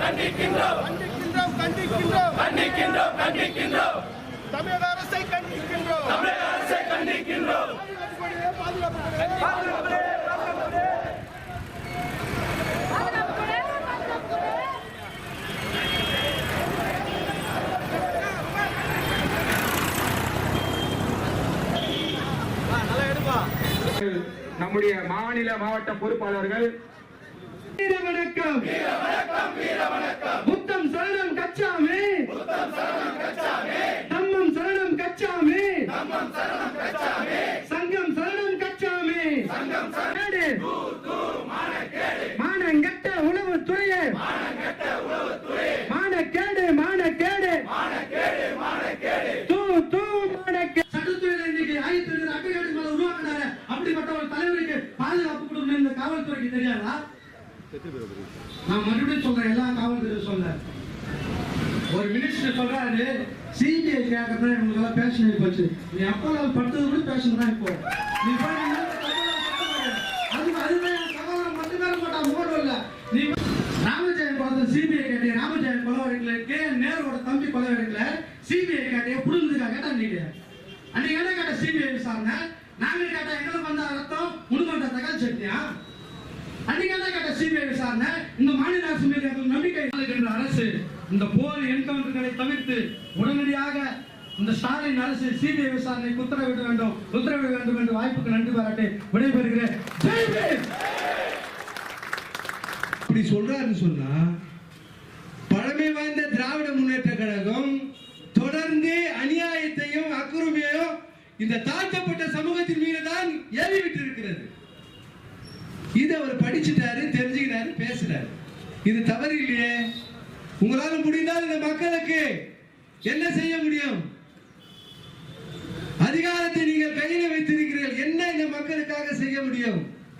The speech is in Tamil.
கண்டிக்கின்றோம் கண்டிக்கின்றோம் கண்டிக்கின்றோம் கண்டிக்கின்றோம் தமிழக அரசை கண்டிக்கின்றோம் தமிழக அரசை கண்டிக்கின்றோம் பாதுகாப்பு நம்முடைய மாநில மாவட்ட பொறுப்பாளர்கள் வணக்கம் காவல்துறைக்கு தெரியாதா? நான் மறுபடியும் சொல்றேன் எல்லா காவல்துறை சொல்றேன். ஒரு மினிஸ்டர் சொல்றாரு சிபிஐ கேட்கறதா இவங்களுக்கு எல்லாம் பேஷன் போச்சு. நீ அப்போ படுத்தது கூட பேஷன் தான் இப்போ. நீ அது அதுதான் சகோதரன் மட்டும் பேர மாட்டா மூடு இல்ல. நீ ராமஜெயம் பார்த்த சிபிஐ கேட்டே ராமஜெயம் கொலை கே நேரோட தம்பி கொலை சிபிஐ கேட்டே புடுங்குதுக்கா கேட்டா நீங்க அன்னைக்கு என்ன கேட்ட சிபிஐ விசாரணை? நாங்க கேட்டா எங்களுக்கு வந்த ரத்தம் வந்த தகவல் சக்தியா? அன்னைக்கு என்ன கேட்ட சிபிஐ விசாரணை. இந்த மாநில அரசு மீது எங்களுக்கு நம்பிக்கை இருக்கின்ற அரசு இந்த போர் என்கவுண்டர்களை தவிர்த்து உடனடியாக இந்த ஸ்டாலின் அரசு சிபிஐ விசாரணைக்கு உத்தரவிட வேண்டும். உத்தரவிட வேண்டும் என்று வாய்ப்புக்கு நன்றி பாராட்டி விடைபெறுகிறேன். ஜெய் அப்படி சொல்றாருன்னு சொன்னா பழமை வாய்ந்த திராவிட முன்னேற்ற கழகம் தொடர்ந்து அநியாயத்தையும் அக்குறுமையையும் இந்த தாழ்த்தப்பட்ட சமூகத்தின் மீது தான் ஏவி படிச்சுட்டாரு தெரிஞ்சுக்கிட்டாரு பேசுறாரு இது தவறு இல்லையே. உங்களால முடிந்தால் இந்த மக்களுக்கு என்ன செய்ய முடியும்? அதிகாரத்தை நீங்கள் கையில வைத்திருக்கிறீர்கள். என்ன இந்த மக்களுக்காக செய்ய முடியும்?